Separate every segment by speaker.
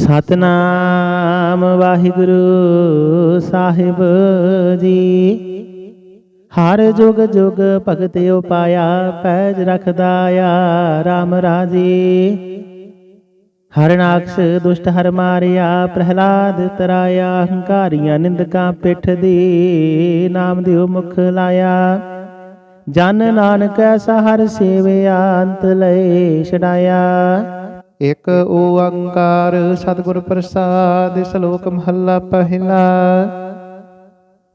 Speaker 1: ਸਤਨਾਮ ਵਾਹਿਗੁਰੂ ਸਾਹਿਬ ਜੀ। ਹਰ ਜੁਗ ਜੁਗ ਭਗਤ ਉਪਾਇਆ, ਪੈਜ ਰਖਦਾ ਆ RAM ਰਾਜੀ। ਹਰਨਾਕਸ਼ ਦੁਸ਼ਟ ਹਰ ਮਾਰਿਆ, ਪ੍ਰਹਿਲਾਦ ਤਰਾਇਆ, ਹੰਕਾਰੀਆਂ ਨਿੰਦਕਾਂ ਪਿੱਠ ਦੀ ਨਾਮ ਦਿਓ ਮੁਖ ਲਾਇਆ। ਜਨ ਨਾਨਕ ਐਸਾ ਹਰ ਸੇਵਿਆ, ਅੰਤ ਲੈ ਛਡਾਇਆ।
Speaker 2: ਇਕ ਓੰਕਾਰ ਸਤਿਗੁਰ ਪ੍ਰਸਾਦ, ਸ਼ਲੋਕ ਮਹੱਲਾ ਪਹਿਲਾ।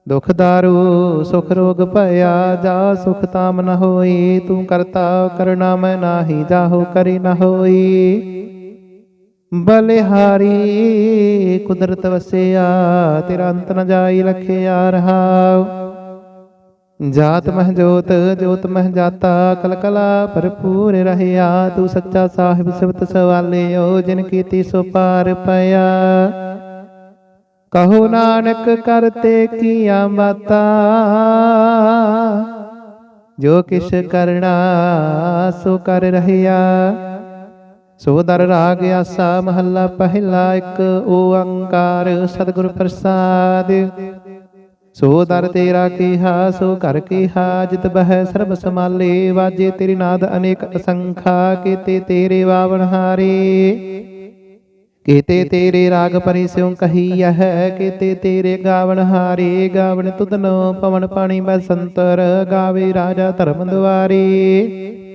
Speaker 2: ਦੁਖ ਦਾਰੂ, ਸੁਖ ਰੋਗ ਭਇਆ, ਜਾ ਸੁਖ ਤਾਮ ਨ ਹੋਈ, ਤੂੰ ਕਰਤਾ ਕਰਨਾ ਮੈਂ ਨਾਹੀ, ਜਾਹੋ ਕਰੀ ਨ ਹੋਈ। ਬਲਿਹਾਰੀ, ਕੁਦਰਤ ਵਸਿਆ, ਤੇਰਾ ਅੰਤ ਨ ਜਾਈ ਲਖਿਆ ਰਹਾਉ ਜਾਤ ਮਹਿ ਜੋਤ ਜੋਤ ਮਹਿ ਜਾਤਾ, ਕਲਕਲਾ ਭਰਪੂਰ ਰਹਿਆ। ਤੂੰ ਸੱਚਾ ਸਾਹਿਬ ਸਿਵਤ ਸਵਾਲਿਓ, ਜਿਨ ਕੀਤੀ ਸੋ ਪਾਰ ਪਿਆ। ਕਹੋ ਨਾਨਕ ਕਰਤੇ ਕੀਆ ਮਾਤਾ, ਜੋ ਕਿਛ ਕਰਣਾ ਸੋ ਕਰ ਰਹਿਆ। ਸੋ ਦਰ ਰਾਗ ਆਸਾ ਮਹੱਲਾ ਪਹਿਲਾ ਇੱਕ ਓੰਕਾਰ ਸਤਿਗੁਰ ਪ੍ਰਸਾਦ। ਸੋ ਦਰ ਤੇਰਾ ਕੀਹਾ, ਸੋ ਘਰ ਕੀਹਾ, ਜਿਤ ਬਹਿ ਸਰਬ ਸਮਾਲੇ ਵਾਜੇ ਤੇਰੀ ਨਾਦ ਅਨੇਕ ਅਸੰਖਾ, ਕੀਤੇ ਤੇਰੇ ਵਾਵਣ ਹਾਰੇ। ਕੀਤੇ ਤੇਰੇ ਰਾਗ ਪਰਿ ਸਿਉ ਕਹੀਐ ਹੈ, ਕੀਤੇ ਤੇਰੇ ਗਾਵਣ ਹਾਰੇ। ਗਾਵਣ ਤੁਧਨੋ ਪਵਨ ਪਾਣੀ ਬਸੰਤਰ, ਗਾਵੇ ਰਾਜਾ ਧਰਮ ਦੁਆਰੇ।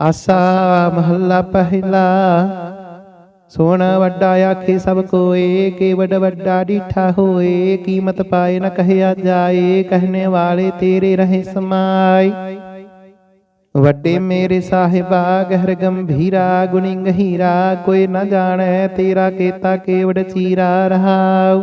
Speaker 2: ਆਸਾ ਮਹੱਲਾ ਪਹਿਲਾ। ਸੋਣ ਵੱਡਾ ਆਖੇ ਸਭ ਕੋਏ ਕੇ ਵੱਡ ਵੱਡਾ ਡੀਠਾ ਹੋਏ, ਕੀਮਤ ਪਾਏ ਨਾ ਕਹਿਆ ਜਾਏ, ਕਹਿਣੇ ਵਾਲੇ ਤੇਰੇ ਰਹੇ ਸਮਾਈ ਵੱਡੇ ਮੇਰੇ ਸਾਹਿਬਾ, ਗਹਿਰ ਗੰਭੀਰਾ, ਗੁਣੀ ਗਹੀਰਾ, ਕੋਈ ਨਾ ਜਾਣੈ ਤੇਰਾ ਕੀਤਾ ਕੇਵੜ ਚੀਰਾ ਰਹਾਉ।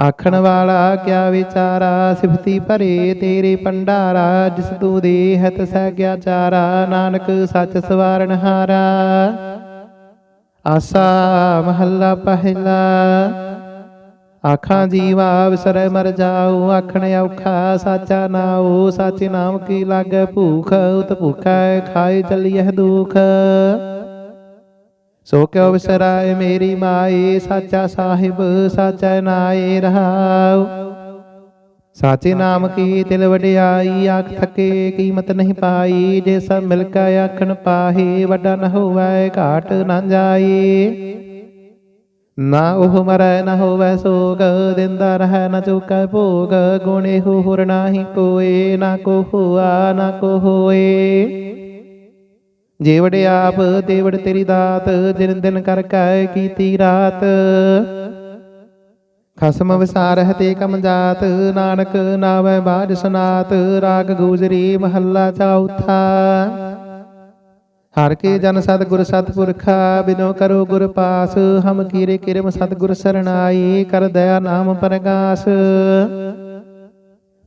Speaker 2: ਆਖਣ ਵਾਲਾ ਕਿਆ ਵਿਚਾਰਾ, ਸਿਫਤੀ ਭਰੇ ਤੇਰੇ ਪੰਡਾਰਾ ਜਿਸ ਤੂੰ ਦੇ ਹੈ ਗਿਆ ਚਾਰਾ, ਨਾਨਕ ਸੱਚ ਸਵਾਰਨ ਹਾਰਾ। ਆਸਾ ਮਹੱਲਾ ਪਹਿਲਾ। ਆਖਾਂ ਜੀਵਾ ਵਿਸਰੈ ਮਰ ਜਾਉ ਆਖਣ ਔਖਾ ਸਾਚਾ ਨਾਉ, ਸਾਚੇ ਨਾਮ ਕੀ ਲਾਗੈ ਭੂਖ, ਉਤ ਭੁਖੈ ਖਾਏ ਚਲੀਐ ਦੁਖ। ਸੋ ਕਿਉ ਵਿਸਰਾਏ ਮੇਰੀ ਮਾਏ ਸਾਚਾ ਸਾਹਿਬ, ਸਾਚਾ ਨਾਏ ਰਹਾਉ। ਸਾਚੇ ਨਾਮ ਕੀ ਤਿਲ ਵਡਿਆਈ, ਆਖ ਥਕੇ ਕੀਮਤ ਨਹੀਂ ਪਾਈ। ਜੇ ਸਭ ਮਿਲ ਕੇ ਆਖਣ ਪਾਹੇ, ਵੱਡਾ ਨ ਹੋਵੈ, ਘਾਟ ਨਾ ਜਾਏ। ਨਾ ਉਹ ਮਰੈ, ਨਾ ਹੋਵੇ ਸੋਗ, ਦਿੰਦਾ ਰਹਿ, ਨ ਚੁਕੈ ਭੋਗ। ਗੁਣੇ ਹੋ ਹੁਰ ਨਾਹੀ ਕੋਏ, ਨਾ ਕੋ ਹੁਆ, ਨਾ ਕੋ ਹੋਏ। ਜੇਵੜ ਆਪ, ਦੇਵੜ ਤੇਰੀ ਦਾਤ, ਦਿਨ ਦਿਨ ਕਰ ਕੈ ਕੀਤੀ ਰਾਤ। ਖਸਮ ਵਿਸਾਰਹਿ ਤੇ ਕਮ ਜਾਤ, ਨਾਨਕ ਨਾਵੈ ਬਾਜ ਸਨਾਤ, ਰਾਗ ਗੂਜਰੀ ਮਹੱਲਾ ਚੌਥਾ ਹਰ ਕੇ ਜਨ ਸਤਿਗੁਰ ਸਤਿਪੁਰਖਾ, ਬਿਨੋ ਕਰੋ ਗੁਰ ਪਾਸ, ਹਮ ਕੀਰੇ ਕਿਰਮ ਸਤਿਗੁਰ ਸਰਣਾਈ, ਕਰ ਦਇਆ ਨਾਮ ਪ੍ਰਗਾਸ।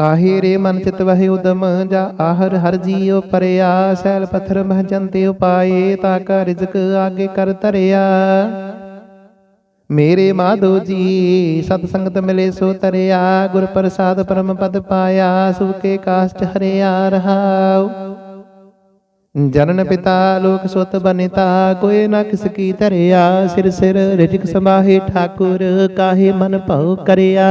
Speaker 2: ਕਾਹੇ ਰੇ ਮਨ ਚਿਤ ਵਹਿ ਉਦਮ, ਜਾ ਆਹਰ ਹਰ ਜੀਉ ਪਰਿਆ, ਸੈਲ ਪਥਰ ਮਹ ਜੰਤੇ ਉਪਾਏ, ਤਾ ਕਾ ਰਿਜ਼ਕ ਆਗੇ ਕਰ ਧਰਿਆ। ਮੇਰੇ ਮਾਧੋ ਜੀ, ਸਤ ਸੰਗਤ ਮਿਲੇ ਸੋ ਤਰਿਆ, ਗੁਰ ਪ੍ਰਸਾਦ ਪਰਮ ਪਦ ਪਾਇਆ ਸੁਕੇ ਕਾਸ਼ਟ ਹਰਿਆ ਰਹਾਉ। ਜਨਨ ਪਿਤਾ, ਲੋਕ ਸੁਤ ਬਨਿਤਾ ਕੋਏ ਨਾ ਕਿਸ ਕੀ ਧਰਿਆ, ਸਿਰ ਸਿਰ ਰਿਜਕ ਸਮਾਹੇ ਠਾਕੁਰ, ਕਾਹੇ ਮਨ ਭਉ ਕਰਿਆ।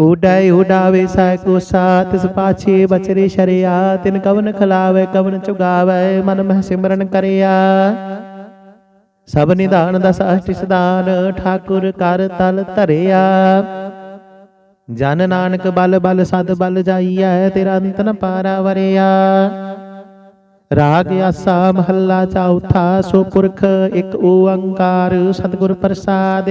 Speaker 2: ਉਡਾਇ ਉਡਾਵੇ ਸੈ ਕੋ ਸਾਤਿਸ ਪਾਛੇ ਬਚਰੇ ਸ਼ਰਿਆ, ਤਿਨ ਕਵਨ ਖਲਾਵੇ, ਕਵਨ ਚੁਗਾਵੇ, ਮਨ ਮਹਿ ਸਿਮਰਨ ਸਭ ਨਿਧਾਨ ਦਸ ਅਸ਼ਟਿ ਸਦਾਨ ਠਾਕੁਰ ਕਰ ਤਲ ਧਰਿਆ। ਜਨ ਨਾਨਕ ਬਲ ਬਲ ਸਦ ਬਲ ਜਾਈਐ, ਤੇਰਾ ਅੰਤ ਨ ਪਾਰਾ ਵਰਿਆ। ਰਾਗ ਆਸਾ ਮਹੱਲਾ ਚੌਥਾ, ਸੋ ਪੁਰਖ ਇੱਕ ਓੰਕਾਰ ਸਤਿਗੁਰ ਪ੍ਰਸਾਦ।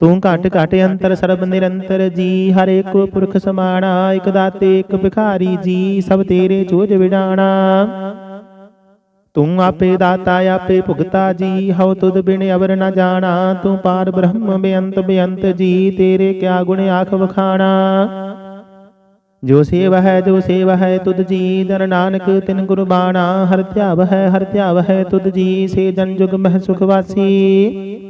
Speaker 2: ਤੂੰ ਘਟ ਘਟ ਅੰਤਰ ਸਰਬ ਨਿਰੰਤਰ ਜੀ, ਹਰ ਇੱਕ ਪੁਰਖ ਸਮਾਣਾ, ਇਕ ਦਾਤੇ, ਇਕ ਭਿਖਾਰੀ ਜੀ, ਸਭ ਤੇਰੇ ਚੋਜ ਵਿਡਾਣਾ। ਤੂੰ ਆਪੇ ਦਾਤਾ, ਆਪੇ ਭੁਗਤਾ ਜੀ, ਹਉ ਤੁਧ ਬਿਨ ਅਵਰ ਨ ਜਾਣਾ। ਤੂੰ ਪਾਰ ਬ੍ਰਹਮ, ਬੇਅੰਤ ਬੇਅੰਤ ਜੀ, ਤੇਰੇ ਕਿਆ ਗੁਣ ਆਖ ਵਖਾਣਾ। ਜੋ ਸੇਵ ਹੈ, ਜੋ ਸੇਵ ਹੈ, ਤੁਧ ਜੀ ਦਰ ਨਾਨਕ ਤਿਨ ਗੁਰਬਾਣਾ ਹਰ ਧਿਆਵ ਹੈ, ਹਰ ਧਿਆਵ ਹੈ ਤੁਧ ਜੀ, ਸੇ ਜਨ ਜੁਗ ਮਹਿ ਸੁਖ ਵਾਸੀ।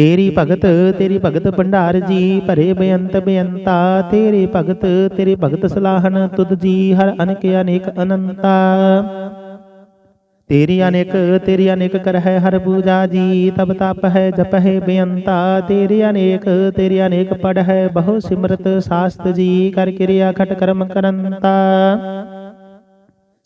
Speaker 2: ਤੇਰੀ ਭਗਤ ਤੇਰੀ ਭਗਤ ਭੰਡਾਰ ਜੀ, ਭਰੇ ਬੇਅੰਤ ਬੇਅੰਤਾ। ਤੇਰੇ ਭਗਤ ਤੇਰੇ ਭਗਤ ਸਲਾਹਨ ਤੁਧ ਜੀ, ਹਰ ਅਨੇਕ ਅਨੇਕ ਅਨੰਤਾ। ਤੇਰੀ ਅਨੇਕ ਤੇਰੀ ਅਨੇਕ ਕਰ ਹੈ ਹਰ ਪੂਜਾ ਜੀ ਤਬ ਤਪ ਹੈ ਜਪ ਹੈ ਬੇਅੰਤਾ। ਤੇਰੀ ਅਨੇਕ ਤੇਰੀ ਅਨੇਕ ਪੜ ਹੈ ਬਹੁ ਸਿਮਰਤ ਸਾਸਤ ਜੀ, ਕਰ ਕਿਰਿਆ ਖਟ ਕਰਮ ਕਰੰਤਾ।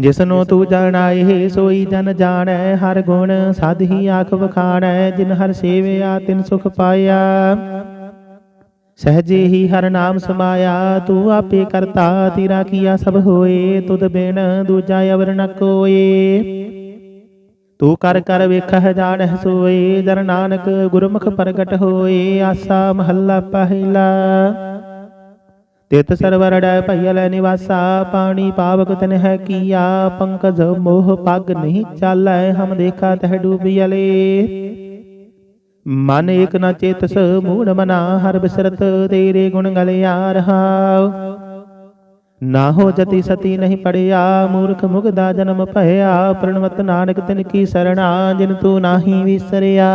Speaker 1: ਜਿਸਨੂੰ ਤੂੰ ਜਾਣਾਏ ਸੋਈ ਜਨ ਜਾਣੈ ਹਰ ਗੁਣ ਸਾਧ ਹੀ ਆਖ ਵਖਾਣੈ ਜਿਨ ਹਰ ਸੇਵਿਆ ਤਿਨ ਸੁਖ ਪਾਇਆ। ਸਹਜੇ ਹੀ ਹਰ ਨਾਮ ਸਮਾਇਆ ਤੂੰ ਆਪੇ ਕਰਤਾ ਤੇਰਾ ਕੀਆ ਸਭ ਹੋਏ ਤੁਧ ਬਿਨ ਦੂਜਾ ਅਵਰ ਨ ਕੋਏ। ਤੂੰ ਕਰ ਕਰ ਵੇਖਹਿ ਜਾਣਹਿ ਸੋਏ ਜਨ ਨਾਨਕ ਗੁਰਮੁਖ ਪ੍ਰਗਟ ਹੋਏ ਆਸਾ ਮਹੱਲਾ ਪਹਿਲਾ। ਤਿਤ ਸਰਵਰੜੈ ਭਈਲ ਨਿਵਾਸਾ, ਪਾਣੀ ਪਾਵਕ ਤਨ ਹੈ ਕੀਆ, ਪੰਕਜ ਮੋਹ ਪਗ ਨਹੀਂ ਚਾਲੈ, ਹਮ ਦੇਖਾ ਤਹ ਡੂਬਿਅਲੇ ਮਨ ਏਕ ਨ ਚੇਤਸ, ਮੂੜ ਮਨਾ, ਹਰ ਬਿਸਰਤ ਤੇਰੇ ਗੁਣ ਗਲਿਆ ਰਹਾਉ ਨਾ ਹੋ ਜਤੀ ਸਤੀ ਨਹੀਂ ਪੜਿਆ, ਮੂਰਖ ਮੁਗਦਾ ਜਨਮ ਭਇਆ, ਪ੍ਰਣਵਤ ਨਾਨਕ ਤਿਨ ਕੀ ਸਰਣਾ, ਜਿਨ ਤੂੰ ਨਾਹੀ ਵਿਸਰਿਆ।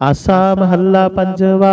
Speaker 1: ਆਸਾ ਮਹੱਲਾ ਪੰਜਵਾ।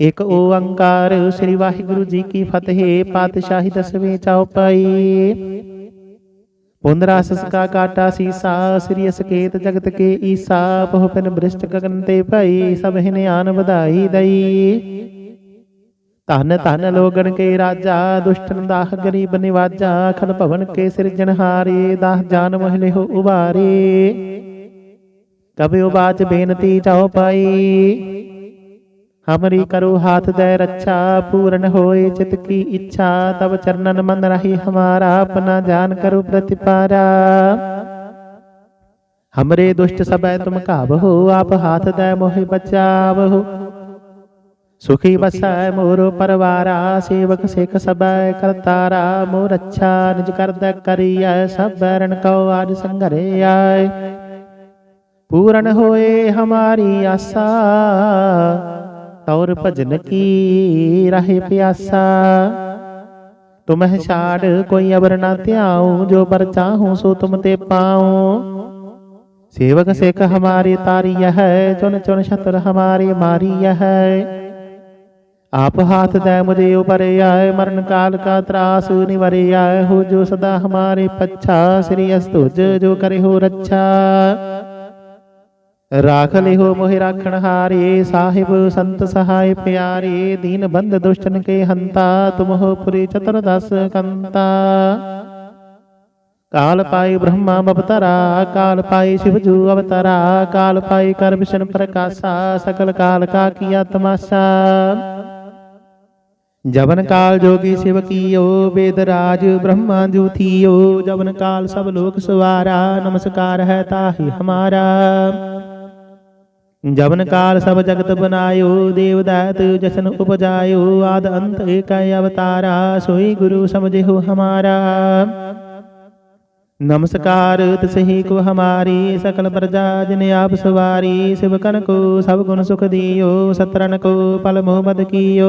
Speaker 1: ਇਕ ਓੰਕਾਰ ਸ੍ਰੀ ਵਾਹਿਗੁਰੂ ਜੀ ਕੀ ਫਤਿਹ, ਪਾਤਸ਼ਾਹੀ ਦਸਵੇਂ ਚੌਪਈ ਪੁੰਦਰਾ ਸਸਕਾ ਕਾਟਾ ਸੀਸਾ, ਸ੍ਰੀ ਅਸਕੇਤ ਜਗਤ ਕੇ ਈਸਾ ਬਹੁ ਬ੍ਰਿਸ਼ਟ ਗਗਨ ਤੇ ਭਈ, ਸਭ ਹਿਨ ਆਨ ਵਧਾਈ ਦਈ। ਧਨ ਧਨ ਲੋਗਣ ਕੇ ਰਾਜਾ, ਦੁਸ਼ਟਨ ਦਾਹ ਗਰੀਬ ਨਿਵਾਜਾ, ਖਲ ਭਵਨ ਕੇ ਸਿਰਜਣਹਾਰੇ ਦਾਹ ਜਾਨ ਮਹਿਲੇ ਹੋ ਉਬਾਰੇ। ਕਬਿ ਬਾਚ ਬੇਨਤੀ ਚਾਉ ਪਾਈ ਹਮਰੀ ਕਰੋ ਹਾਥ ਦੇ ਰੱਛਾ ਪੂਰਨ ਹੋਏ ਚਿਤ ਕੀ ਇੱਛਾ ਤਬ ਚਰਨਨ ਮਨ ਰਹੀ ਹਮਾਰਾ ਆਪਣਾ ਜਾਨ ਕਰੋ ਪ੍ਰਤਿਪਾਰਾ ਹਮਰੇ ਦੁਸ਼ਟ ਸਬੈ ਤੁਮ ਕਾਬਹੋ ਆਪ ਹਾਥ ਦੇ ਮੋਹਿ ਬਚਾਵਹੋ ਸੁਖੀ ਬਸੈ ਮੋਰੋ ਪਰਵਾਰਾ ਸੇਵਕ ਸਿਖ ਸਬੈ ਕਰਤਾਰਾ ਮੋਰ ਅੱਛਾ ਨਿਜ ਕਰਦਾ ਕਰੀਐ ਸਭ ਬੈਰਨ ਕਉ ਆਜ ਸੰਘਰੇ ਆਏ ਪੂਰਨ ਹੋਏ ਹਮਾਰੀ ਆਸਾ तौर भजन की रहे प्यासा। तुम्हें छाड़ कोई अबर ना त्याऊं, जो बर चाहूँ सो तुम ते पाऊँ। सेवक सेक हमारी तारी है, चुन चुन शत्र हमारी मारी है। आप हाथ दे मुझे ऊपर आए, मरण काल का त्रास निवर आए हो, जो सदा हमारे पच्छा। श्री अस्तुज जो करे हो रक्षा ਰਾਖ ਲਿਹੋ ਮੋਹਿ ਰਾਖਣ ਹਾਰੇ, ਸਾਹਿਬ ਸੰਤ ਸਹਾਇ ਪਿਆਰੇ, ਦੀਨ ਬੰਦ ਦੁਸ਼ਟਨ ਕੇ ਹੰਤਾ ਤੁਮਹੁ ਪੁਰੀ ਚਤਰ ਦਸ ਕੰਤਾ। ਕਾਲ ਪਾਈ ਬ੍ਰਹਮਾ ਅਵਤਾਰਾ ਕਾਲ ਪਾਈ ਸ਼ਿਵ ਜੂ ਅਵਤਾਰਾ, ਕਾਲ ਪਾਈ ਕਰ ਵਿਸ਼ਨ ਪ੍ਰਕਾਸ਼ਾ, ਸਕਲ ਕਾਲ ਕਾ ਕੀਆ ਤਮਾਸ਼ਾ ਜਵਨ ਕਾਲ ਜੋਗੀ ਸਿਵ ਕੀਓ, ਵੇਦ ਰਾਜ ਬ੍ਰਹਮਾ ਜੂ ਥੀਓ, ਜਵਨ ਕਾਲ ਸਭ ਲੋਕ ਸਵਾਰਾ, ਨਮਸਕਾਰ ਹੈ ਤਾਹੀ ਹਮਾਰਾ। ਜਵਨ ਕਾਲ ਸਭ ਜਗਤ ਬਨਾਇਓ, ਦੇਵਦਾਤ ਜਸਨ ਉਪਜਾਇਓ, ਆਦ ਅੰਤ ਏਕੈ ਅਵਤਾਰਾ, ਸੋਈ ਗੁਰੂ ਸਮਝਿਓ ਹਮਾਰਾ। ਨਮਸਕਾਰ ਤਸਹੀ ਕੋ ਹਮਾਰੀ, ਸਕਲ ਪ੍ਰਜਾ ਜਿਨ ਆਪ ਸਵਾਰੀ, ਸਿਵ ਕਨ ਕੋ ਸਭ ਗੁਣ ਸੁਖ ਦਿਓ ਸਤਰਨ ਕੋ ਪਲ ਮੋਹ ਮਦ ਕੀਓ।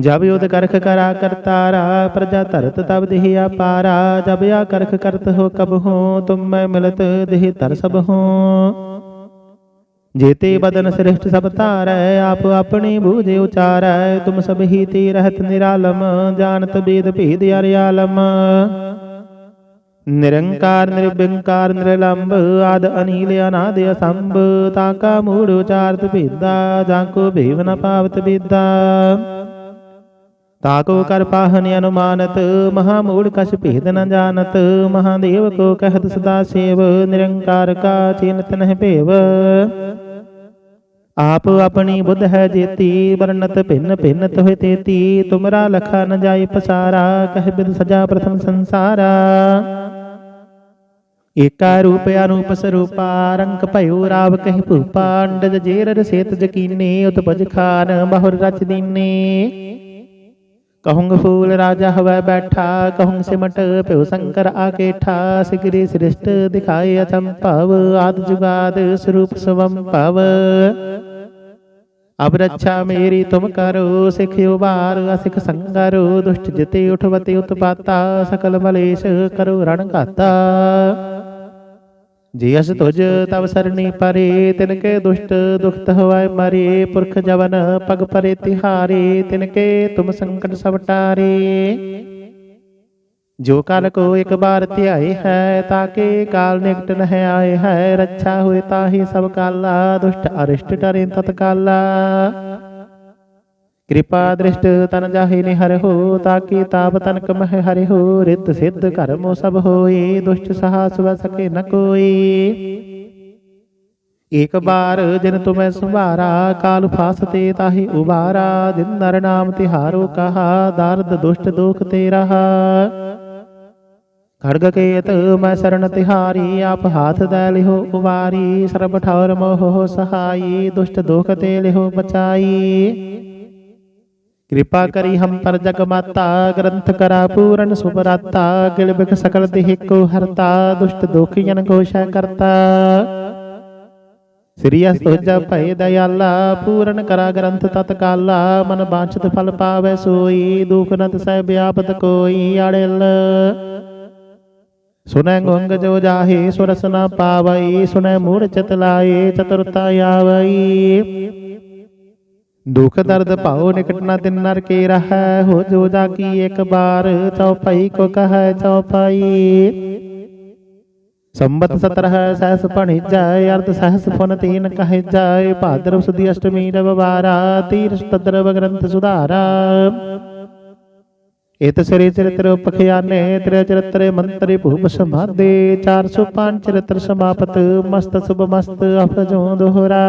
Speaker 1: ਜਬ ਯੋਧ ਕਰਖ ਕਰਾ ਕਰਤਾਰਾ ਪ੍ਰਜਾ ਧਰਤ ਤਬ ਦੇਹ ਆਪਾਰਾ ਜਬ ਆ ਕਰਖ ਕਰਤ ਹੋ ਕਬ ਹੋ, ਤੁਮ ਮੈਂ ਮਿਲਤ ਦੇਹ ਧਰ ਸਭ ਹੋ। ਜੇਤੇ ਬਦਨ ਸ੍ਰਿਸ਼ਟ ਸਭ ਧਾਰੈ, ਆਪ ਆਪਣੀ ਬੂਝੇ ਉਚਾਰੈ, ਤੁਮ ਸਭ ਹੀ ਤੇ ਰਹਿਤ ਨਿਰਾਲਮ, ਜਾਣਤ ਬੇਦ ਭੇਦ ਅਰਿਆਲਮ ਨਿਰੰਕਾਰ ਨਿਰਬਿੰਕਾਰ ਨਿਰਲੰਭ ਆਦ ਅਨੀਲ, ਅਨਾਦ ਅਸੰਭ ਤਾਕਾ ਮੂੜ ਉਚਾਰਤ ਭੇਦਾ, ਜਾਂ ਕੋ ਭੇਵ ਨ ਪਾਵਤ ਬੇਦਾ ਤਾਕੋ ਕਰ ਪਾਹਨ ਅਨੁਮਾਨਤ ਮਹਾ ਮੂੜ ਕਛ ਭੇਦ ਨ ਜਾਣਤ ਮਹਾਦੇਵ ਕੋ ਕਹਿਤ ਸਦਾ ਸੇਵ ਨਿਰੰਕਾਰ ਕਾ ਚਿੰਤ ਨਹਿ ਭੇਵ। ਆਪ ਆਪਣੀ ਬੁੱਧ ਹੈ ਜੇਤੀ ਵਰਨਤ ਭਿੰਨ ਭਿੰਨ ਤੋਹਿ ਤੇਤੀ ਤੁਮਰਾ ਲਖਾ ਨ ਜਾਈ ਪਸਾਰਾ ਕਹਿ ਬਿਦ ਸਜਾ ਪ੍ਰਥਮ ਸੰਸਾਰਾ। ਏਕਾ ਰੂਪ ਅਨੂਪ ਸਰੂਪਾ ਰੰਗ ਭਇਓ ਰਾਵ ਕਹਿ ਭੂਪਾ ਅੰਡਜ ਜੇਰ ਸੇਤ ਜਕੀਨੇ ਉਤਪਜ ਖਾਨ ਬਹੁਰ ਰਚ ਦੀਨੇ। ਕਹੂੰਗ ਫੂਲ ਰਾਜਾ ਹਵੈ ਬੈਠਾ ਕਹੂੰਗ ਸਿਮਟ ਭਿਉ ਸ਼ੰਕਰ ਆਕੇਠਾ ਸਿਗਰੀ ਸ੍ਰਿਸ਼ਟ ਦਿਖਾਏ ਅਚੰਭਵ ਆਦ ਜੁਗਾਦ ਸਰੂਪ ਸਵੰ ਭਵ ਅਬ ਰੱਛਾ ਮੇਰੀ ਤੁਮ ਕਰੋ ਸਿਖ ਉਬਾਰ ਅਸਿਖ ਸੰਗਰੋ ਦੁਸ਼ਟ ਜਿਤੇ ਉਠਵਤੀ ਉਤਪਾਤਾ ਸਕਲ ਮਲੇਸ਼ ਕਰੋ ਰਣ ਘਾਤਾ ਜੇ ਅਸ ਤੁਜ ਤਵ ਸਰਣੀ ਪਰੇ ਤਿਨ ਕੇ ਦੁਸ਼ਟ ਦੁਖਤ ਹੋਇ ਮਰੇ ਪੁਰਖ ਜਵਨ ਪਗ ਪਰੇ ਤਿਹਾਰੇ ਤਿਨ ਕੇ ਤੁਮ ਸੰਕਟ ਸਭ ਟਾਰੇ ਜੋ ਕਲ ਕੋ ਇੱਕ ਬਾਰ ਧਿਆਏ ਹੈ ਤਾਕੇ ਕਾਲ ਨਿਕਟ ਨਹਿ ਆਏ ਹੈ। ਰੱਛਾ ਹੋਏ ਤਾਹੀ ਸਭ ਕਾਲਾ ਦੁਸ਼ਟ ਅਰਿਸ਼ਟ ਟਰੇ ਤਤਕਾਲਾ। ਕਿਰਪਾ ਦ੍ਰਿਸ਼ਟ ਤਨ ਜਾਹੇ ਨਿਹਰ ਹੋ ਤਾਕੀ ਤਾਪ ਤਨ ਕਮਹਿ ਹਰਿ ਹੋ, ਰਿਤ ਸਿੱਧ ਕਰਮੋ ਸਭ ਹੋਏ, ਦੁਸ਼ਟ ਸਹਾ ਸੁਵ ਸਕੇ ਨ ਕੋਈ। ਏਕ ਬਾਰ ਜਿਨ ਤੁਮੈ ਸੰਭਾਰਾ, ਕਾਲ ਫਾਸਤੇ ਤਾਹੀ ਉਬਾਰਾ, ਜਿਨ ਨਰ ਨਾਮ ਤਿਹਾਰੋ ਕਹਾ, ਦਰਦ ਦੁਸ਼ਟ ਦੁਖ ਤੇ ਰਹਾ। ਖੜਗ ਕੇਤ ਮੈਂ ਸਰਣ ਤਿਹਾਰੀ, ਆਪ ਹਾਥ ਦੈ ਲਿਹੋ ਉਵਾਰੀ, ਸਰਬ ਠੌਰ ਮੋਹ ਸਹਾਈ, ਦੁਸ਼ਟ ਦੁਖ ਤੇ ਲਿਹੋ ਬਚਾਈ। ਹਮ ਪਰ ਜਗ ਮਾਤਾ ਗ੍ਰੰਥ ਕਰਾ ਪੂਰਨ ਸੁਭਰਾਤਾ ਗਿਲ ਬਿਖ ਸਕਲ ਦੇਹ ਕੋ ਹਰਤਾ ਦੁਸ਼ਟ ਦੋਖੀਨ ਕੋਸ਼ਾ ਕਰਤਾ ਸ੍ਰੀ ਅਸਤੁਜ ਭੈ ਦਇਆਲਾ ਪੂਰਨ ਕਰਾ ਗ੍ਰੰਥ ਤਤਕਾਲਾ ਮਨ ਬਾਂਛਤ ਫਲ ਪਾਵੈ ਸੋਈ ਦੁਖ ਨਤ ਸਹਿ ਵਿਆਪਤ ਕੋਈ ਅੜਿਲ ਸੁਨੈ ਗੁੰਗ ਜੋ ਜਾਹੇ ਸੁਰਸ ਨ ਪਾਵਈ ਸੁਨੈ ਮੂੜ ਚਤ ਲਾਏ ਚਤੁਰਤਾ ਆਵਈ ਦੁਖ ਦਰਦ ਭਾਉ ਨਿਕਟ ਨ ਤਿਨ ਨਰ ਕੇ ਰਹੈ, ਹੋ ਜੋ ਜਾ ਕੀ ਇੱਕ ਬਾਰ ਚਉਪਈ ਕੋ ਕਹੈ ਚਉਪਈ ਸੰਬਤ ਸਤਰਹ ਸਹਸ ਭਣਿਜੈ, ਅਰਧ ਸਹਸ ਫੁਨ ਤੀਨ ਕਹਿ ਜਾਏ ਭਾਦਰ ਸੁਦੀ ਅਸ਼ਟਮੀ ਰਵਵਾਰਾ ਤੀਰਸ ਤਦਰਵ ਗ੍ਰੰਥ ਸੁਧਾਰਾ। ਇਤ ਸ੍ਰੀ ਚਰਿਤ੍ਰ ਉਪਖਿਆਨੇ ਤ੍ਰਿ ਚਰਿਤ੍ਰ ਮੰਤਰੀ ਭੂਪ ਸਮਾਦੇ 405 ਚਰਿਤ੍ਰ ਸਮਾਪਤ, ਮਸਤ ਸੁਭ ਮਸਤ ਅਫਜੋਂ ਦੋਹਰਾ।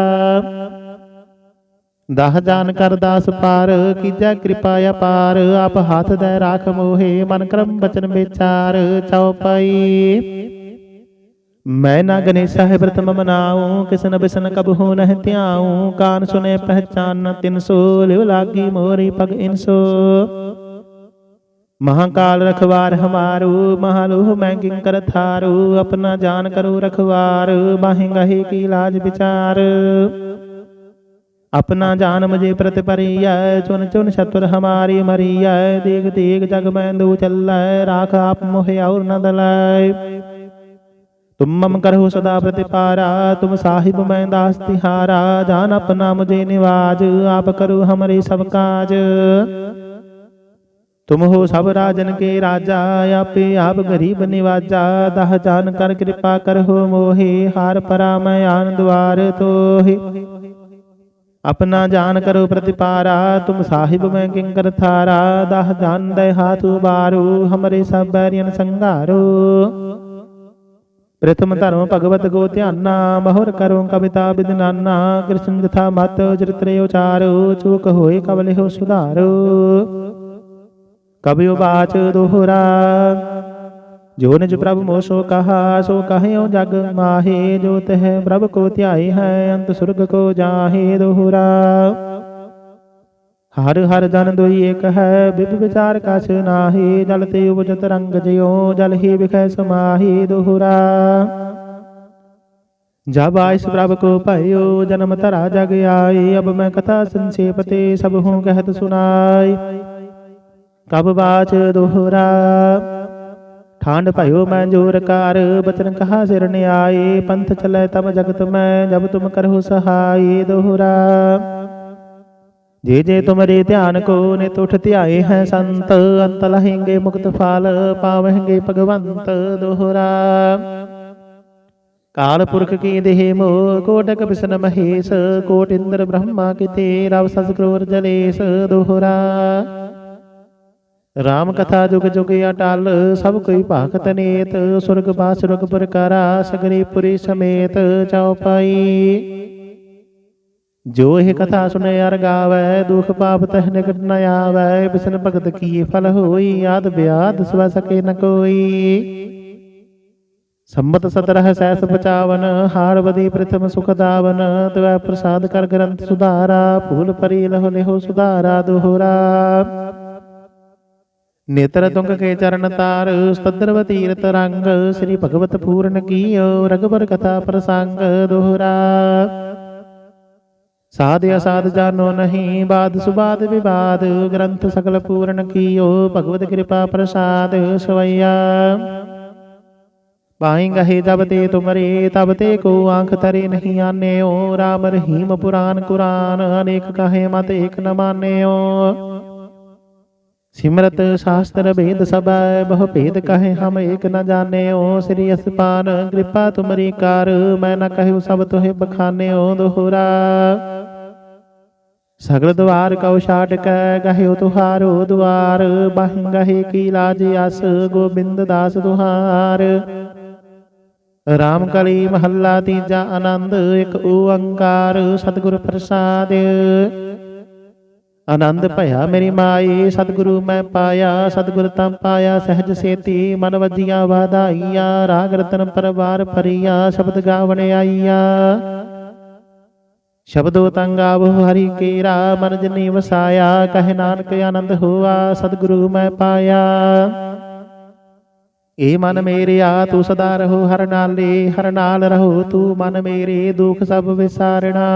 Speaker 1: ਦਹ ਜਾਨ ਕਰ ਦਾਸ ਪਾਰ, ਕੀਜੈ ਕਿਰਪਾ ਅਪਾਰ, ਆਪ ਹੱਥ ਦੇ ਰਾਖ ਮੋਹੇ, ਮਨ ਕਰਮ ਬਚਨ ਵਿਚਾਰ ਚਉਪਈ ਮੈਂ ਨਾ ਗਨੇ ਸਾਹਿਬ ਬ੍ਰਤ ਮਨਾਉ ਕਿਸਨ ਬਿਸਨ ਕਬ ਨਹਿ ਧਿਆਉ, ਕਾਨ ਸੁਨੇ ਪਹਿਚਾਨ ਤਿਨ ਸੋ, ਲਿਵ ਲਾਗੀ ਮੋਰੀ ਪਗ ਇਨਸੋ ਮਹਾਕਾਲ ਰਖਵਾਰ ਹਮਾਰੂ, ਮਹਾਲੋਹ ਮੈਂ ਕਿੰਕਰ ਥਾਰੂ, ਆਪਣਾ ਜਾਨ ਕਰੋ ਰਖਵਾਰ, ਬਾਹਿ ਗਹੀ ਕੀ ਲਾਜ ਵਿਚਾਰ। ਆਪਣਾ ਜਾਨ ਮਜੇ ਪ੍ਰਤ ਪਰਿਐ ਚੁਨ ਚੁਨ ਸ਼ਤੁਰ ਹਮਾਰੀ ਮਰੀਐ ਦੇਖ ਦੇਖ ਜਗ ਮੈਂਦੂ ਚੱਲੈ ਰਾਖ ਆਪ ਮੋਹਿ ਔਰ ਨ ਦਲੈ। ਤੁਮ ਮਮ ਕਰਹੁ ਸਦਾ ਪ੍ਰਤਿਪਾਰਾ ਤੁਮ ਸਾਹਿਬ ਮੈਂ ਦਾਸ ਤਿਹਾਰਾ ਜਾਨ ਆਪਣਾ ਮੁਝੇ ਨਿਵਾਜ ਆਪ ਕਰੁ ਹਮਰੇ ਸਭ ਕਾਜ। ਤੁਮ ਹੋ ਸਭ ਰਾਜਨ ਕੇ ਰਾਜਾ ਆਪੇ ਆਪ ਗਰੀਬ ਨਿਵਾਜਾ। ਦਹ ਜਾਨ ਕਰ ਕਿਰਪਾ ਕਰਹੁ ਮੋਹੇ ਹਾਰ ਪਰਾ ਮੈਂ ਆਨ ਦੁਆਰ ਤੋਹੇ। ਆਪਣਾ ਜਾਨ ਕਰੋ ਪ੍ਰਤਿਪਾਰਾ, ਤੁਮ ਸਾਹਿਬ ਮੈਂ ਕਿੰਕਰ ਥਾਰਾ, ਦਹ ਜਾਨ ਦੇ ਹਾਥ ਬਾਰੂ ਹਮਰੇ ਸਭ ਬੈਰੀਨ ਸੰਘਾਰੋ। ਪ੍ਰਥਮ ਧਰਮ ਭਗਵਤ ਗੋ ਧਿਆਨਾ, ਮਹੁਰ ਕਰੋ ਕਵਿਤਾ ਬਿਦਨਾਨਾ, ਕ੍ਰਿਸ਼ਨ ਕਥਾ ਮਤ ਚਰਿਤਰੇ ਉਚਾਰੋ, ਚੂਕ ਹੋਏ ਕਵਲੇ ਹੋ ਸੁਧਾਰੋ। ਕਬਿਉ ਬਾਚ ਦੋਹਰਾ ਜੋ ਨਿਜ ਪ੍ਰਭ ਮੋਸੋ ਕਹਾ, ਸੋ ਕਹਿਓ ਜਗ ਮਾਹੇ, ਜੋ ਤਹਿ ਪ੍ਰਭ ਕੋ ਧਿਆਏ ਹੈ, ਅੰਤ ਸੁਰਗ ਕੋ ਜਾਹੇ ਦੋਹਰਾ। ਹਰ ਹਰ ਜਨ ਦੋਈ ਏਕ ਹੈ, ਬਿਬ ਵਿਚਾਰ ਕਛ ਨਾਹੀ, ਜਲ ਤੇ ਉਪਜਤ ਰੰਗ ਜਿਉ, ਜਲ ਹੀ ਵਿਖੈ ਸਮਾਹੀ ਦੋਹਰਾ। ਜਬ ਆਇਸ ਪ੍ਰਭ ਕੋ ਭਇਓ, ਜਨਮ ਧਰਾ ਜਗ ਆਈ ਅਬ ਮੈਂ ਕਥਾ ਸੰਖੇਪ ਤੇ ਸਭ ਹੂੰ ਕਹਿਤ ਸੁਨਾਈ ਕਬ ਬਾਚ ਦੋਹਰਾ। ਠਾਂਡ ਭਇਓ ਮੈਂ ਜੋਰ ਬਚਨ ਕਹਾ ਸਿਰ ਨਿਆਏ, ਪੰਥ ਚਲੇ ਤਬ ਜਗਤ ਮੈਂ, ਜਬ ਤੁਮ ਕਰਹੁ ਸਹਾਈ ਦੋਹਰਾ। ਜੇ ਜੇ ਤੁਮਰੇ ਧਿਆਨ ਕੋ ਨਿਤ ਉਠ ਧਿਆਏ ਹੈ ਸੰਤ, ਅੰਤ ਲਹਿੰਗੇ ਮੁਕਤ ਫਲ, ਪਾਵਹਿੰਗੇ ਭਗਵੰਤ ਦੋਹਰਾ। ਕਾਲ ਪੁਰਖ ਕੀ ਦੇਹ ਮੋ, ਕੋਟਕ ਬਿਸਨ ਮਹੇਸ਼, ਕੋਟ ਇੰਦਰ ਬ੍ਰਹਮਾ ਕਿਤੇ, ਰਵ ਸਸ ਕਰੋਰ ਜਲੇਸ਼ ਦੋਹਰਾ। ਰਾਮ ਕਥਾ ਜੁਗ ਜੁਗ ਅਟਲ, ਸਭ ਕੋਈ ਭਾਖਤ ਨੇਤ, ਸੁਰਗ ਬਾਸ ਸੁਰਗ ਪ੍ਰਕਾਰਾ ਸਗਰੀ ਪੁਰੀ ਸਮੇਤ ਚਉਪਾਈ ਜੋ ਇਹ ਕਥਾ ਸੁਨੇ ਅਰ ਗਾਵੈ, ਦੁਖ ਪਾਪ ਤਹ ਨਿਕਟ ਨ ਆਵੈ, ਬਿਸਨ ਭਗਤ ਕੀ ਫਲ ਹੋਈ, ਆਦ ਬਿਆਦ ਸਵ ਸਕੇ ਨ ਕੋਈ। ਸੰਮਤ ਸਤਰਹ ਸੈਸ ਪਚਾਵਨ ਹਾਰਵਦੀ ਪ੍ਰਥਮ ਸੁਖ ਦਾਵਨ, ਤਵੈ ਪ੍ਰਸਾਦ ਕਰ ਗ੍ਰੰਥ ਸੁਧਾਰਾ ਫੂਲ ਪਰੀ ਲਹੁ ਲਿਹੁ ਸੁਧਾਰਾ ਦੁਹਰਾ। ਨੇਤਰ ਤੁੰਗ ਕੇ ਚਰਨ ਤਾਰ ਸਤਦਰਵ ਤੀਰਤ ਰੰਗ ਸ੍ਰੀ ਭਗਵਤ ਪੂਰਨ ਕੀਓ ਰਗਬਰ ਕਥਾ ਪ੍ਰਸੰਗ ਦੋਹਰਾ। ਸਾਧ ਅਸਾਧ ਜਾਨੋ ਨਹੀਂ ਬਾਦ ਸੁਬਾਦ ਵਿਵਾਦ ਗ੍ਰੰਥ ਸਗਲ ਪੂਰਨ ਕੀਓ ਭਗਵਤ ਕਿਰਪਾ ਪ੍ਰਸਾਦ ਸਵਈਆ। ਪਾਈ ਗਹੇ ਜਬ ਤੇ ਤੁਮਰੇ ਤਬ ਤੇ ਕੋ ਆਂਖ ਤਰੇ ਨਹੀਂ ਆਨਿਓ RAM ਰਹੀਮ ਪੁਰਾਨ ਕੁਰਾਨ ਅਨੇਕ ਕਹੇ ਮਤ ਏਕ ਨ ਮਾਨਿਓ। ਸਿਮਰਤ ਸ਼ਾਸਤਰ ਭੇਦ ਸਭੈ, ਬਹੁ ਭੇਦ ਕਹੇ ਹਮ ਏਕ ਨ ਜਾਣਿਓ। ਸ੍ਰੀ ਅਸਪਾਨ ਕਿਰਪਾ ਤੁਮਰੀ ਕਰ, ਮੈਂ ਨ ਕਹਿਉ ਸਭ ਤੋਹਿ ਬਖਾਨਿਓ ਦੋਹਰਾ। ਸਗਲ ਦਵਾਰ ਕਉ ਛਾਟ ਕੈ ਤੁਹਾਰੋ ਦੁਆਰ। ਬਾਹਿ ਗਹੇ ਕੀ ਲਾਜ ਅਸ ਗੋਬਿੰਦ ਦਾਸ ਤੁਹਾਰ। ਰਾਮ ਕਲੀ ਮਹੱਲਾ ਤੀਜਾ ਆਨੰਦ, ਇੱਕ ਓੰਕਾਰ ਸਤਿਗੁਰ ਪ੍ਰਸਾਦ। ਆਨੰਦ ਭਇਆ ਮੇਰੀ ਮਾਈ ਸਤਿਗੁਰੂ ਮੈਂ ਪਾਇਆ ਸਤਿਗੁਰ ਤਾਂ ਪਾਇਆ ਸਹਿਜ ਸੇਤੀ ਮਨ ਵਜੀਆਂ ਵਾਧਾਈਆ ਰਾਗ ਰਤਨ ਪਰਵਾਰ ਭਰੀਆ ਸ਼ਬਦ ਗਾਵਣ ਆਈਆ। ਸ਼ਬਦੋ ਤੰਗਾਵੋ ਹਰੀ ਕੇਰਾ ਮਨ ਜਨੀ ਵਸਾਇਆ ਕਹੇ ਨਾਨਕ ਆਨੰਦ ਹੋਆ ਸਤਿਗੁਰੂ ਮੈਂ ਪਾਇਆ। ਏ ਮਨ ਮੇਰਿਆ ਤੂੰ ਸਦਾ ਰਹੋ ਹਰ ਨਾਲੇ ਹਰ ਨਾਲ ਰਹੋ ਤੂੰ ਮਨ ਮੇਰੇ ਦੁਖ ਸਭ ਵਿਸਾਰਣਾ।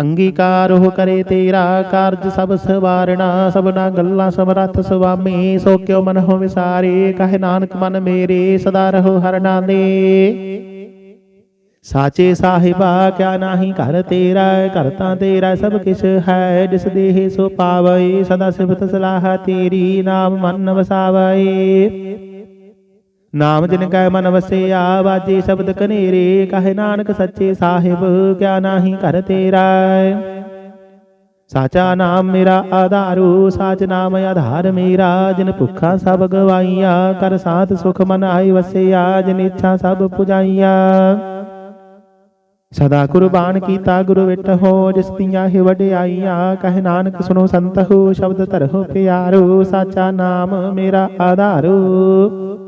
Speaker 1: ਅੰਗੀਕਾਰ ਹੋ ਕਰੇ ਤੇਰਾ ਕਾਰਜ ਸਭ ਸਵਾਰਣਾ, ਸਭਨਾ ਗੱਲਾਂ ਸਮਰੱਥ ਸੁਆਮੀ, ਸੋ ਕਿਉ ਮਨ ਹੋ ਵਿਸਾਰੇ, ਕਹੇ ਨਾਨਕ ਮਨ ਮੇਰੇ, ਸਦਾ ਰਹੋ ਹਰ ਨਾਲੇ ਸਾਚੇ ਸਾਹਿਬਾ, ਕਿਆ ਨਾਹੀ ਘਰ ਤੇਰਾ, ਘਰ ਤਾਂ ਤੇਰਾ, ਸਭ ਕਿਛ ਹੈ, ਜਿਸ ਦੇਹ ਸੋ ਪਾਵਈ ਸਦਾ ਸਿਫਤ ਸਲਾਹ ਤੇਰੀ, ਨਾਮ ਮਨ ਵਸਾਵਈ ਨਾਮ ਜਿਨ ਕੈ ਮਨ ਵਸਿਆ, ਬਾਜੇ ਸ਼ਬਦ ਕਨੇਰੇ, ਕਹੇ ਨਾਨਕ ਸੱਚੇ ਸਾਹਿਬ, ਕਿਆ ਨਾਹੀ ਘਰ ਤੇਰਾ ਸਾਚਾ ਨਾਮ ਮੇਰਾ ਆਧਾਰੂ, ਸਾਚ ਨਾਮ ਆਧਾਰ ਮੇਰਾ, ਜਿਨ ਭੁੱਖਾ ਸਭ ਗਵਾਈਆ, ਕਰ ਸਾਥ ਸੁਖ ਮਨ ਆਈ ਵਸਿਆ, ਜਿਨ ਇੱਛਾ ਸਭ ਪੁਜਾਈਆ। ਸਦਾ ਕੁਰਬਾਨ ਕੀਤਾ ਗੁਰੂ ਵਿਟ ਹੋ, ਜਿਸ ਦੀਆਂ ਹੀ ਵਡਿਆਈਆਂ, ਕਹੇ ਨਾਨਕ ਸੁਣੋ ਸੰਤ ਹੋ, ਸ਼ਬਦ ਧਰੋ ਪਿਆਰੋ, ਸਾਚਾ ਨਾਮ ਮੇਰਾ ਆਧਾਰੋ।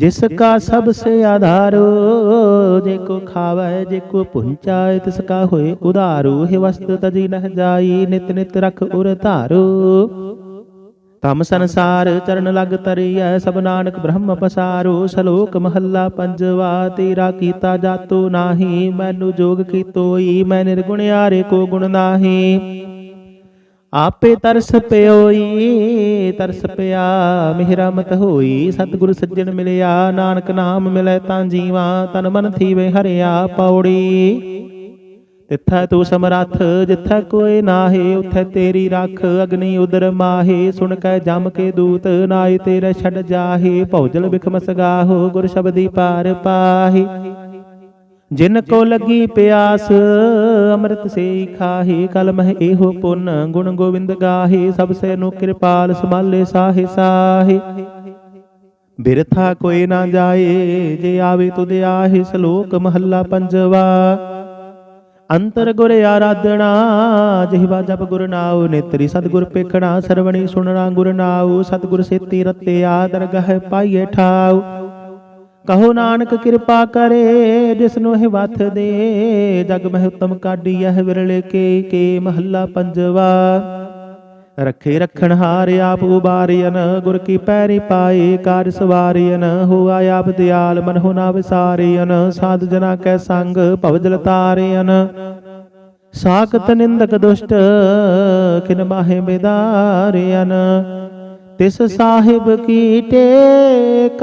Speaker 1: ਜਿਸ ਕਾ ਸਭ ਸੇ ਆਧਾਰੋ, ਜੇ ਕੋ ਖਾਵੈ, ਜੇ ਕੋ ਪੁੰਚਾਇ ਤਿਸ ਕਾ ਹੋਏ ਉਧਾਰੂ। ਹੈ ਵਸਤ ਤਜੀ ਨਹ ਜਾਈ ਧਾਰੂ। ਤਮ ਸੰਸਾਰ ਚਰਨ ਲਗ ਤਰੀਐ, ਸਭ ਨਾਨਕ ਬ੍ਰਹਮ ਪਸਾਰੋ। ਸ਼ਲੋਕ ਮਹੱਲਾ ਪੰਜਵਾ, ਤੇਰਾ ਕੀਤਾ ਜਾਤੋ ਨਾਹੀ, ਮੈਨੂੰ ਜੋਗ ਕੀਤੋਈ, ਮੈਂ ਨਿਰਗੁਣਿਆਰੇ ਕੋ ਗੁਣ ਨਾਹੀ। ਆਪੇ ਤਰਸ ਪਿਓਈ, ਤਰਸ ਪਿਆ, ਮਿਹਰਮਤ ਹੋਈ, ਸਤਿਗੁਰ ਸੱਜਣ ਮਿਲਿਆ, ਨਾਨਕ ਨਾਮ ਮਿਲੇ ਤਾਂ ਜੀਵਾ, ਤਨ ਮਨ ਥੀਵੇ ਹਰਿਆ ਪੌੜੀ। ਤਿੱਥੈ ਤੂੰ ਸਮਰੱਥ, ਜਿੱਥੈ ਕੋਈ ਨਾਹੀ, ਉਥੈ ਤੇਰੀ ਰੱਖ, ਅਗਨੀ ਉਦਰ ਮਾਹੇ, ਸੁਣ ਕੈ ਜਮ ਕੇ ਦੂਤ ਨਾਈ ਤੇਰੇ ਛੱਡ ਜਾਹੇ ਭੌਜਲ ਬਿਖਮ ਸਗਾਹੋ ਗੁਰ ਸ਼ਬਦੀ ਪਾਰ ਪਾਹੀ। ਜਿਨ ਕੋ ਲੱਗੀ ਪਿਆਸ, ਅੰਮ੍ਰਿਤ ਸੇ ਖਾਹੀ ਕਲ ਇਹੋ ਪੁੰਨ। ਗੁਣ ਗੋਬਿੰਦ ਗਾਹੇ, ਸਭ ਸੇ ਨੂੰ ਕਿਰਪਾਲ, ਸੰਭਾਲੇ ਸਾਹੇ ਸਾਹੇ। ਬਿਰਥਾ ਕੋਈ ਨਾ ਜਾਏ, ਜੇ ਆਵੇ ਤੁਧ ਆਹੇ, ਸ਼ਲੋਕ ਮਹੱਲਾ ਪੰਜਵਾ। ਅੰਤਰ ਗੁਰ ਆਰਾਧਣਾ, ਜਿਹਵਾ ਜਪ ਗੁਰ ਨਾਉ, ਨੇਤਰੀ ਸਤਿਗੁਰ ਪੇਖਣਾ, ਸਰਵਣੀ ਸੁਣਨਾ ਗੁਰ ਨਾਉ, ਸਤਿਗੁਰ ਸੇਤੀ ਰਤੇ ਆਦਰਗਹ ਪਾਈਏ ਠਾਉ। ਕਹੋ ਨਾਨਕ ਕਿਰਪਾ ਕਰੇ, ਜਿਸ ਨੂੰ ਇਹ ਵਥ ਦੇ। ਜਗ ਮਹਿ ਉਤਮ ਕਾਢੀ ਇਹ ਵਿਰਲੇ ਕੇ ਕੇ ਮਹੱਲਾ ਪੰਜਵਾ। ਰੱਖੇ ਰਖਣ ਹਾਰ ਆਪ ਉਬਾਰਿਆਨ ਗੁਰ ਕੀ ਪੈਰੀ ਪਾਏ ਕਾਰ ਸਵਾਰਿਆਨ ਹੋਆ ਆਪ ਦਿਆਲ, ਮਨ ਹੋ ਨਾ ਵਿਸਾਰਿਆਨ ਸਾਧ ਜਨਾ ਕੈ ਸੰਗ ਭਵਜਲ ਤਾਰਿਆਨ ਸਾਖਤ ਨਿੰਦਕ ਦੁਸ਼ਟ ਕਿਨ ਮਾਹੇ ਬਿਦਾਰਿਆਨ ਤਿਸ ਸਾਹਿਬ ਕੀ ਟੇਕ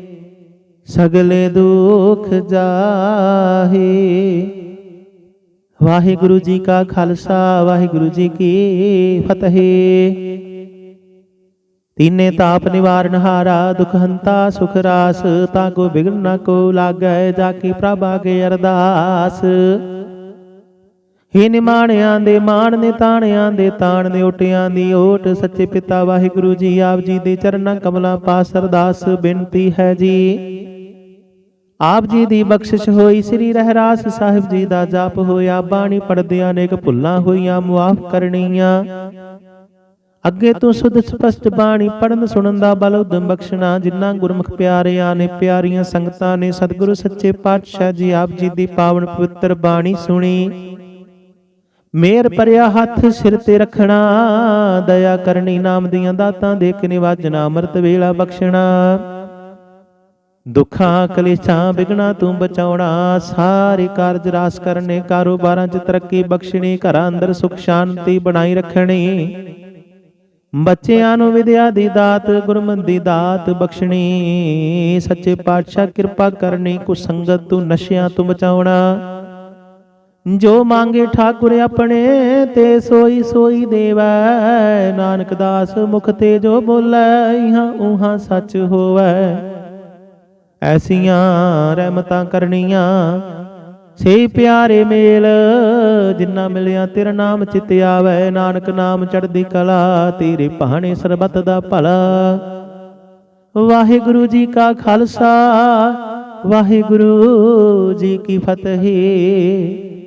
Speaker 1: ਸਗਲੇ ਦੁਖ ਜਾਹੇ। ਵਾਹਿਗੁਰੂ ਜੀ ਕਾ ਖਾਲਸਾ, ਵਾਹਿਗੁਰੂ ਜੀ ਕੀ ਫਤਿਹ। ਤੀਨੇ ਤਾਪ ਨਿਵਾਰਨ ਹਾਰਾ ਦੁਖ ਹੰਤਾ, ਸੁਖ ਰਾਸ, ਤਾ ਕੋ ਬਿਗਨ ਨ ਕੋ ਲਾਗੈ, ਜਾ ਕੀ ਪ੍ਰਭ ਆਗੇ ਅਰਦਾਸ। ਹੀ ਨਿਮਾਣਿਆਂ ਦੇ ਮਾਣ ਨੇ ਤਾਣਿਆਂ ਦੇ ਤਾਣ ਨੇ, ਓਟਿਆਂ ਦੀ ਓਟ, ਸੱਚੇ ਪਿਤਾ ਵਾਹਿਗੁਰੂ ਜੀ ਆਪ ਜੀ ਦੇ ਚਰਨਾਂ ਕਮਲਾਂ ਪਾਸ ਅਰਦਾਸ, ਬੇਨਤੀ ਹੈ ਜੀ। ਆਪ ਜੀ ਦੀ ਬਖਸ਼ਿਸ਼ ਹੋਈ, ਸ੍ਰੀ ਰਹਿਰਾਸ ਸਾਹਿਬ ਜੀ ਦਾ ਜਾਪ ਹੋਇਆ, ਬਾਣੀ ਪੜਦਿਆਂ ਅਨੇਕ ਭੁੱਲਾਂ ਹੋਈਆਂ, ਮੁਆਫ ਕਰਨੀਆਂ। ਅੱਗੇ ਤੋਂ ਸੁਧ ਸਪਸ਼ਟ ਬਾਣੀ ਪੜਨ ਸੁਣਨ ਦਾ ਬਲ ਉਦਮ ਬਖਸ਼ਣਾ ਜਿਨ੍ਹਾਂ ਗੁਰਮੁਖ ਪਿਆਰਿਆਂ ਨੇ, ਪਿਆਰੀਆਂ ਸੰਗਤਾਂ ਨੇ, ਸਤਿਗੁਰੂ ਸੱਚੇ ਪਾਤਸ਼ਾਹ ਜੀ ਆਪ ਜੀ ਦੀ ਪਾਵਨ ਪਵਿੱਤਰ ਬਾਣੀ ਸੁਣੀ। ਮੇਰ ਭਰਿਆ ਹੱਥ ਸਿਰ ਤੇ ਰੱਖਣਾ, ਦਇਆ ਕਰਨੀ, ਨਾਮ ਦੀਆਂ ਦਾਤਾਂ ਦੇ ਕੇ ਨਿਵਾਜਣਾ, ਅੰਮ੍ਰਿਤ ਵੇਲਾ ਬਖਸ਼ਣਾ। ਦੁੱਖਾਂ ਕਲੇਸ਼ਾਂ ਵਿਗਣਾ ਤੂੰ ਬਚਾਉਣਾ, ਸਾਰੇ ਕਾਰਜ ਰਾਸ ਕਰਨੇ, ਕਾਰੋਬਾਰਾਂ 'ਚ ਤਰੱਕੀ ਬਖਸ਼ਣੀ, ਘਰਾਂ ਅੰਦਰ ਸੁਖ ਸ਼ਾਂਤੀ ਬਣਾਈ ਰੱਖਣੀ। ਬੱਚਿਆਂ ਨੂੰ ਵਿਦਿਆ ਦੀ ਦਾਤ, ਗੁਰਮਤਿ ਦੀ ਦਾਤ ਬਖਸ਼ਣੀ, ਸੱਚੇ ਪਾਤਸ਼ਾਹ ਕਿਰਪਾ ਕਰਨੀ ਕੁਸੰਗਤ ਤੂੰ ਨਸ਼ਿਆਂ ਤੋਂ ਬਚਾਉਣਾ। ਜੋ ਮੰਗੇ ਠਾਕੁਰ ਆਪਣੇ, ਤੇ ਸੋਈ ਸੋਈ ਦੇਵੈ। ਨਾਨਕ ਦਾਸ ਮੁਖ ਤੇ ਜੋ ਬੋਲੇ, ਇਹਾਂ ਉਹਾਂ ਸੱਚ ਹੋਵੈ। ਐਸੀਆਂ ਰਹਿਮਤਾਂ ਕਰਨੀਆਂ। ਸੇ ਪਿਆਰੇ ਮੇਲ, ਜਿੰਨਾ ਮਿਲਿਆ ਤੇਰਾ ਨਾਮ ਚਿਤ ਆਵੇ। ਨਾਨਕ ਨਾਮ ਚੜਦੀ ਕਲਾ, ਤੇਰੇ ਭਾਣੇ ਸਰਬਤ ਦਾ ਭਲਾ। ਵਾਹਿਗੁਰੂ ਜੀ ਕਾ ਖਾਲਸਾ, ਵਾਹਿਗੁਰੂ ਜੀ ਕੀ ਫਤਿਹ।